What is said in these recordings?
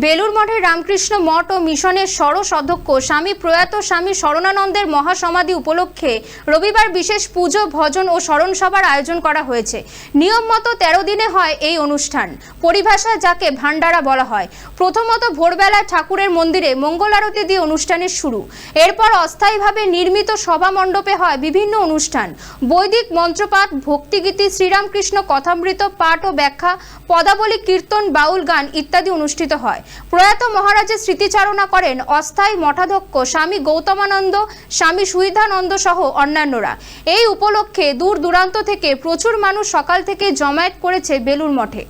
বেলুর মঠের রামকৃষ্ণ মঠ ও মিশনের ষোড়শ অধ্যক্ষ স্বামী প্রয়াত স্বামী শরণানন্দের মহাসমাধি উপলক্ষে রবিবার বিশেষ পুজো, ভজন ও স্মরণ সভার আয়োজন করা হয়েছে। নিয়ম মতো তেরো দিনে হয় এই অনুষ্ঠান। পরিভাষা যাকে ভান্ডারা বলা হয়। প্রথমত ভোরবেলা ঠাকুরের মন্দিরে মঙ্গল আরতি দিয়ে অনুষ্ঠানের শুরু। এরপর অস্থায়ীভাবে নির্মিত সভা মণ্ডপে হয় বিভিন্ন অনুষ্ঠান। বৈদিক মন্ত্রপাঠ, ভক্তিগীতি, শ্রীরামকৃষ্ণ কথামৃত, পাঠ ও ব্যাখ্যা, পদাবলী, কীর্তন, বাউল গান ইত্যাদি অনুষ্ঠিত হয়। প্রয়াত মহারাজের স্মৃতিচারণা করেন অস্থায়ী মঠাধ্যক্ষ স্বামী গৌতমানন্দ, স্বামী সুইধানন্দ সহ অন্যান্যরা। এই উপলক্ষে দূর দূরান্ত থেকে প্রচুর মানুষ সকাল থেকে জমায়েত করেছে বেলুর মঠে।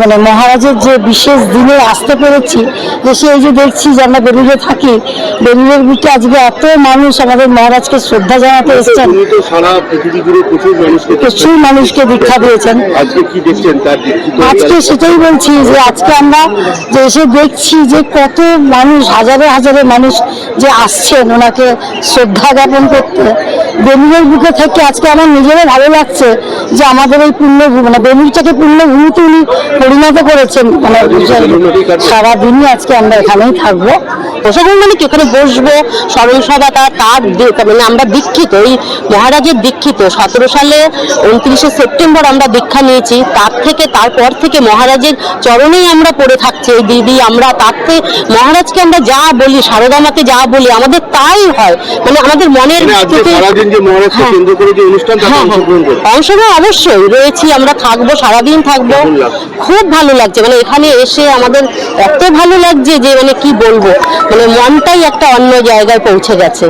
মানে মহারাজের যে বিশেষ দিনে আসতে পেরেছি যে সেই যে দেখছি যে আমরা বেলুড়ে থাকি বেলুড়ের বুকে আজকে এত মানুষ আমাদের মহারাজকে শ্রদ্ধা জানাতে এসেছেন। পৃথিবী জুড়ে প্রচুর মানুষকে দীক্ষা দিয়েছেন। আজকে সেটাই বলছি যে আজকে আমরা যে এসে দেখছি যে কত মানুষ হাজারে হাজারে মানুষ যে আসছেন ওনাকে শ্রদ্ধা জ্ঞাপন করতে। বেলুড়ের বুকে থেকে আজকে আমার নিজেরও ভালো লাগছে যে আমাদের এই পুণ্যভূমি মানে বেলুড়টাকে পুণ্যভূমিতে উনি পরিণত করেছেন। মানে সারাদিনই আজকে আমরা এখানেই থাকব। প্রশাসন মানে কি? ওখানে বসবো স্মরণ সভাটা তার মানে আমরা দীক্ষিত এই মহারাজের দীক্ষিত। সতেরো সালে উনত্রিশে সেপ্টেম্বর আমরা দীক্ষা নিয়েছি। তার থেকে তারপর থেকে মহারাজের চরণেই আমরা পড়ে থাকছি। এই দিদি আমরা তার থেকে মহারাজকে আমরা যা বলি সারদা মাতে যা বলি আমাদের তাই হয়। মানে আমাদের মনের যে মহারাজকে হ্যাঁ। কেন্দ্র করে যে অনুষ্ঠান হ্যাঁ, অংশগ্রহণ হ্যাঁ। অংশগ্রহণ অবশ্যই। রয়েছি আমরা থাকব সারাদিন থাকব। খুব ভালো লাগছে। মানে এখানে এসে আমাদের এত ভালো লাগছে যে মানে কি বলব? মানে মনটাই একটা অন্য জায়গায় পৌঁছে গেছে।